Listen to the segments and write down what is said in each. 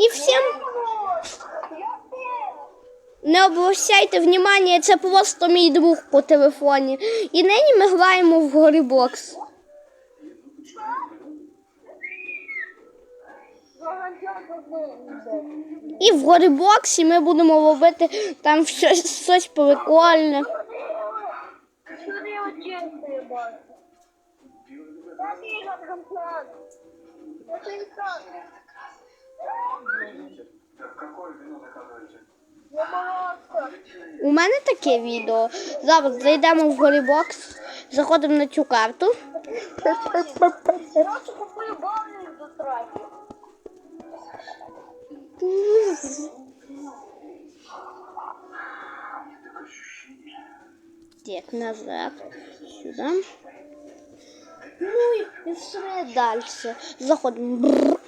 І всім не обращайте внимання, це просто мій друг по телефоні. І нині ми граємо в горібокс. І в горібоксі ми будемо робити там щось, щось прикольне. Сюди У мене таке відео. Зараз зайдемо в горібокс, заходимо на цю карту. Так, назад. Сюди. Ну і все далі. Заходимо.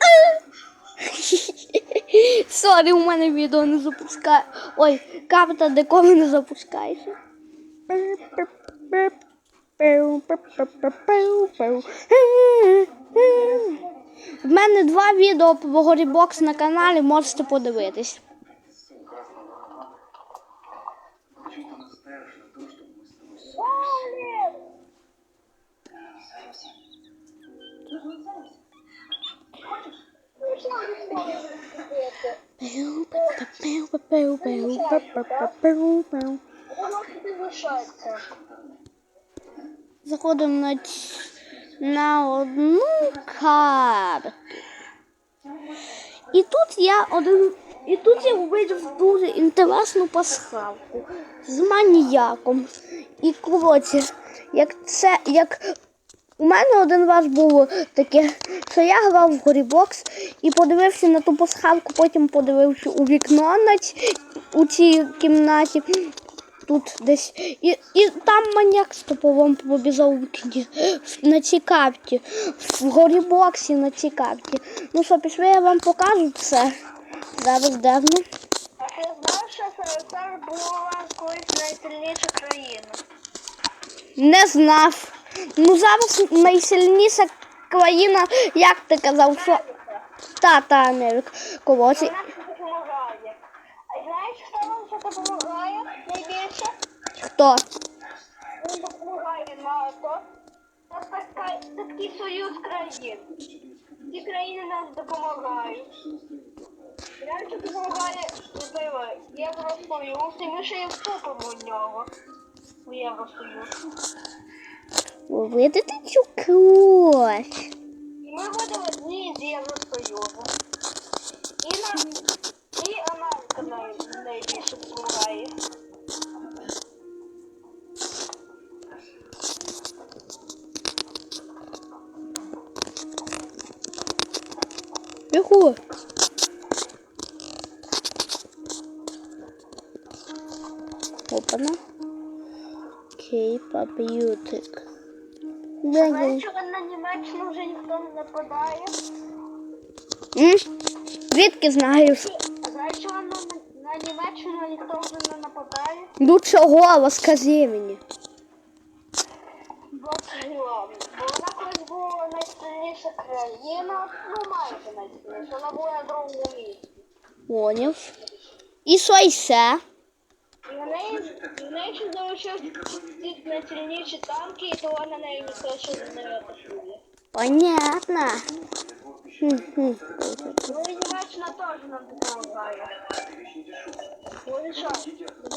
Сорі, у мене відео не запускає. Ой, карта деколи не запускається. В мене два відео про горібокс на каналі, можете подивитись. Почему-то Заходимо на, на одну карту. І тут я один. І тут я побачив дуже інтересну пасхалку з маніяком. І коротше, як це, як у мене один раз було таке, що я грав в горібокс і подивився на ту пасхалку, потім подивився у вікно на ць- у цій кімнаті. Тут десь. І, і там маньяк з топовом побіжав у вікні на цій карті, в горібоксі на цій карті. Ну що, пішли, я вам покажу це. Зараз. А ти знаєш, що СРСР була колись найсильніша країна? Не знав. Ну зараз найсильніша країна, як ти казав, що тата Америка. Вона допомагає. А знаєш, хто нам ще допомагає найбільше? хто? Він допомагає НАТО. Така- такий союз країн. Ці країни нам допомагають. Раніше допомагає можливо, Євросоюз, і ми ще й вступимо в нього. У Євросоюз. Ви видите цю кров? І ми будемо з Євросоюзу. І нам і Америка най- найбільше допомагає. Бігу. Опана. Окей, пап'ютик. Що на Німеччину вже ніхто не нападає? Звідки знаєш? А знаєш, що на, на Німеччину ніхто вже не нападає? Ну чого, розкажи мені. Бо чого? Бо вона колись була найсильніша країна, ну майже найсильніша, вона була на другому місці. Поняв. І що? І в неї, і в неї ще залишились ці найсильніші танки, і то на неї ніхто ще не атакує. Понятно. Хм-хм. Ну і Німеччина теж нам допомагає. Вони що,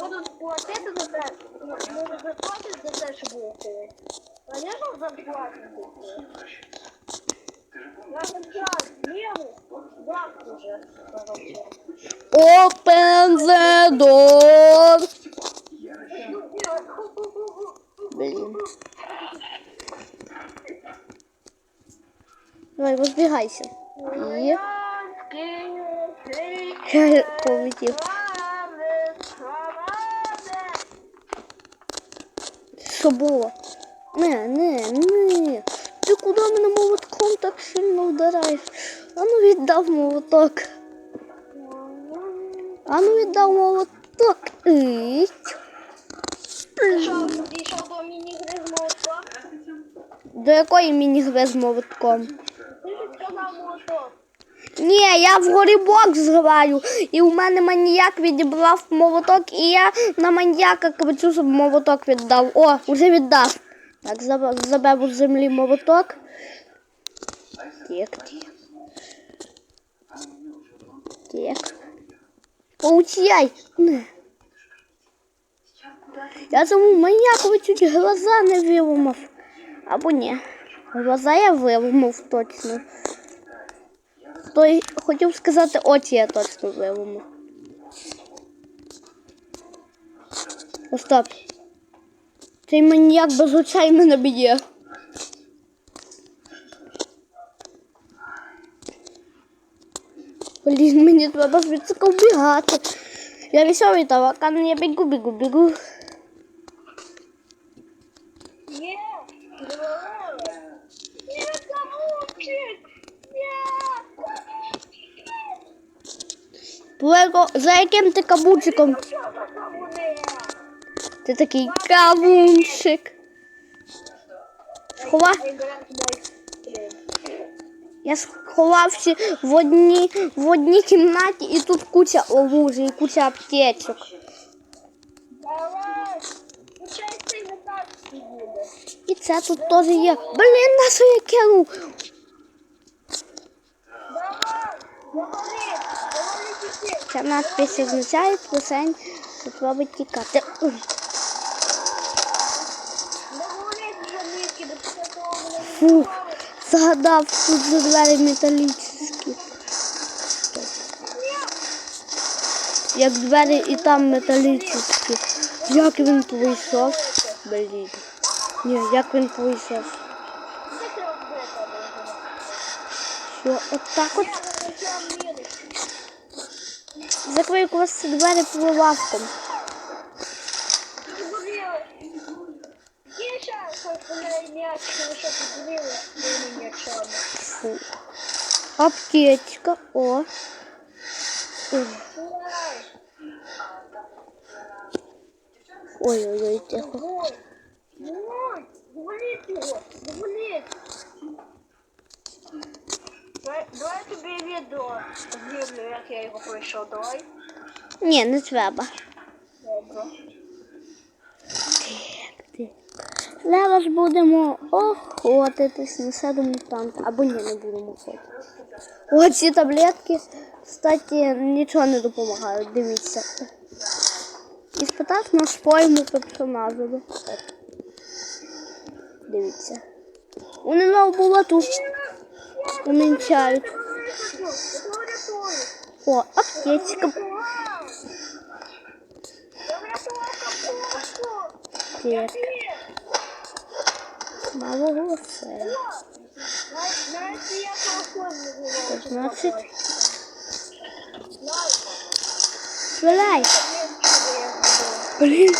будуть платити за те, ну, будуть заплатити за те, що буде. Звісно, заплатити. Я зараз ліву, бак уже. короче. Open the door. Блін. Давай, розбігайся. І я полетів. Що було? Не, не, не. Ти куди мене молотком так сильно вдараєш? А ну віддав молоток. А ну віддав молоток. Ить. Дійшов до міні-гри з молотка? До якої міні-гри з молотком? Ти ж сказав молоток. Ні, я в горібок зграю, і у мене маніяк відібрав молоток, і я на маніяка кричу, щоб молоток віддав. О, вже віддав. Так, заб- заберу з землі молоток. Так, так. Так. Получай. Я цьому маніякові чуть глаза не виламав. Або ні. Глаза я виламав точно. Той хотів сказати, очі я точно виламав. О, стоп. Цей маніяк без очей мене б'є. Блін, мені треба звідси вбігати. Я веселий таракан, я бігу, бігу, бігу. Є! Плего, за яким ти кабунчиком? Ти такий брат мой. Я сховався в одній, в одній кімнаті і тут куча оружия і куча аптечок. Давай! Включай цей метацький буде. І це тут теж є. Блін, на що я кинув? Ця надпись означає що треба тікати. Фу, згадав, тут за двері металічні. Як двері і там металічні. Як він пройшов? Блін. Ні, як він боже. Що, отак от вас ці двері. Фу. Аптечка, о. Ой-ой-ой, тихо. Давай, я тобі відео знімлю, як я його пройшов. Давай. Ні, не треба. Добре. Зараз будемо охотитись на седу мутанта. Або ні, не будемо охотитись. Оці таблетки, кстати, нічого не допомагають. Дивіться. І спитав на своєму персонажу. Дивіться. Вони на булату умінчають. Я врятую! О, аптечка. Я врятував капусту! Так, мало голоси. Навіть я телефон не говорю. Значить, Виляй. Блін.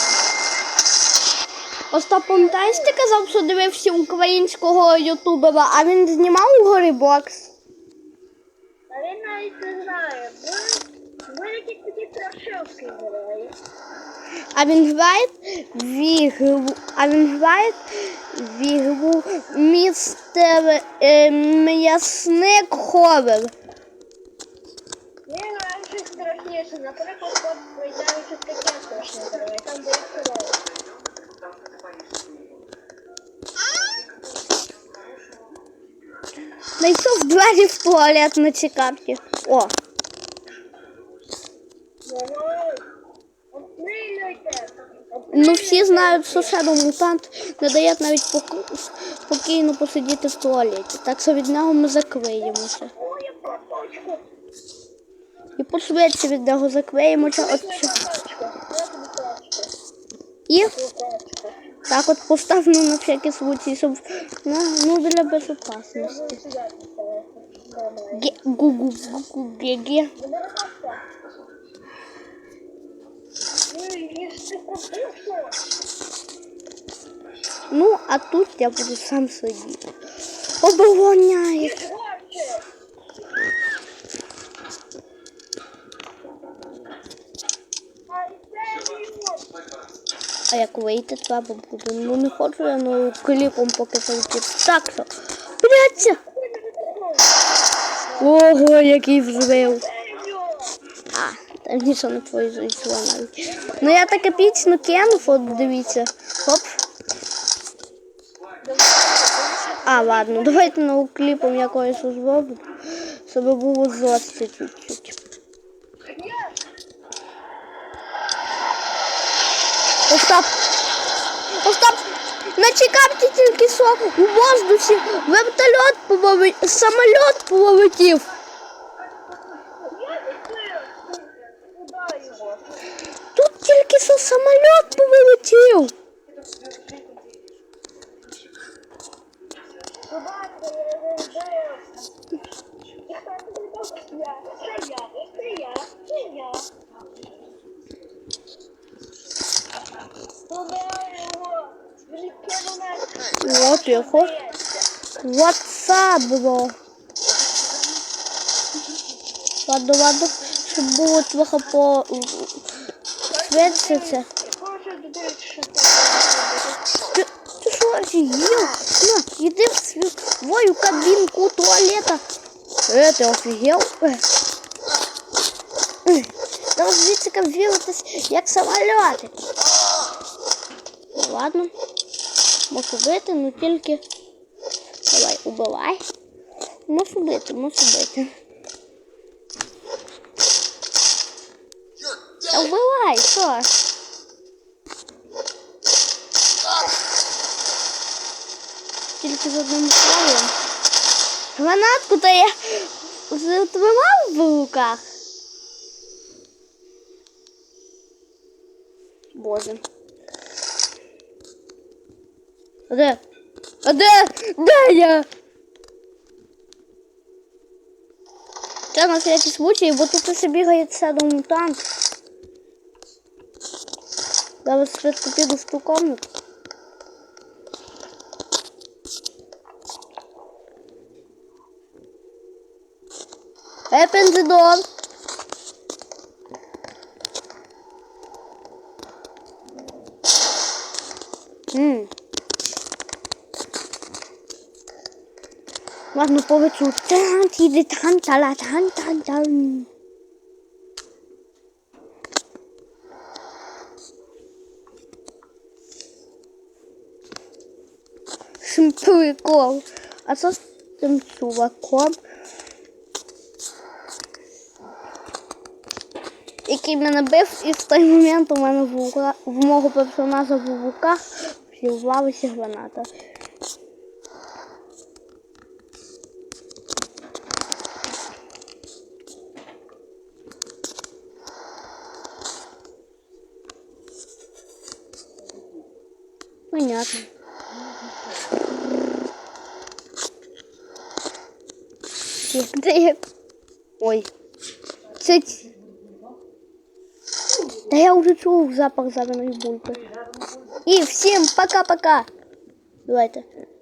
Остап, пам'ятаєш, ти казав, що дивився українського ютубера, а він знімав горибокс. А він навіть не знає. Ви якісь такі страшилки грає. А він грає в ігру, а він грає в ігру містер е, м'ясник хоррор. Він грає щось страшніше. Наприклад, от пройдемо щось таке страшне грає. Там де Знайшов двері в туалет на чекарті. О, ну всі знають, що Shadow мутант не дає навіть пок- спокійно посидіти в туалеті. Так що від нього ми закриємося. І пошвидше від нього закриємося. От. І. так от поставлю на всякий случай, щоб ну, ну для поставила. Нормально. Ге- ге-ге. Вона ракавка. Ой, їсти капусту. Ну, а тут я буду сам сидіти. Обороняє. А як вийти треба буде? Ну не хочу я ну кліпом поки залетіти. Так що. Блядь! Ого, який взрив. А, там нічого не произойшло навіть. Ну я так епічно кинув, от дивіться. Хоп. А, ладно, давайте новим кліпом якоюсь зробимо, щоб було жорстче чуть-чуть. Є! Остап! Остап! Начекайте тільки що у воздусі вертольот полетів, самоліт його? Тут тільки що самоліт? Я, це я, це я, це я. Куди його? Він кинув От його. WhatsApp, бро. Ладно, ладно, щоб було трохи по швидше це. Може, дивись, що Ти, ти що офігел? На, іди в свою кабінку туалета. Е, ти офігел? Е. Е, Та звідси віритись, як самоліти. Ладно. Можу бити, ну тільки. Давай, убивай. Можу бити, можу бити. Та вбивай, що? Тільки з одним словом. Гранатку то я тримав в руках. Боже. А де? А де? Де я? Це на всякий случай, бо тут усе бігає садом мутант. Зараз швидко піду в ту комнату. Open the door. Ладно, повечу. Тан, тіди, тан, тала, тан, тан, тан. Прикол. А що з цим чуваком? який мене бив, і в той момент у мене в, в мого персонажа в руках зірвалася граната. Понятно. Де я? Ой. Це ці- Да я уже чув запах заданої бульби. І всім пока-пока. Давайте. Стрім.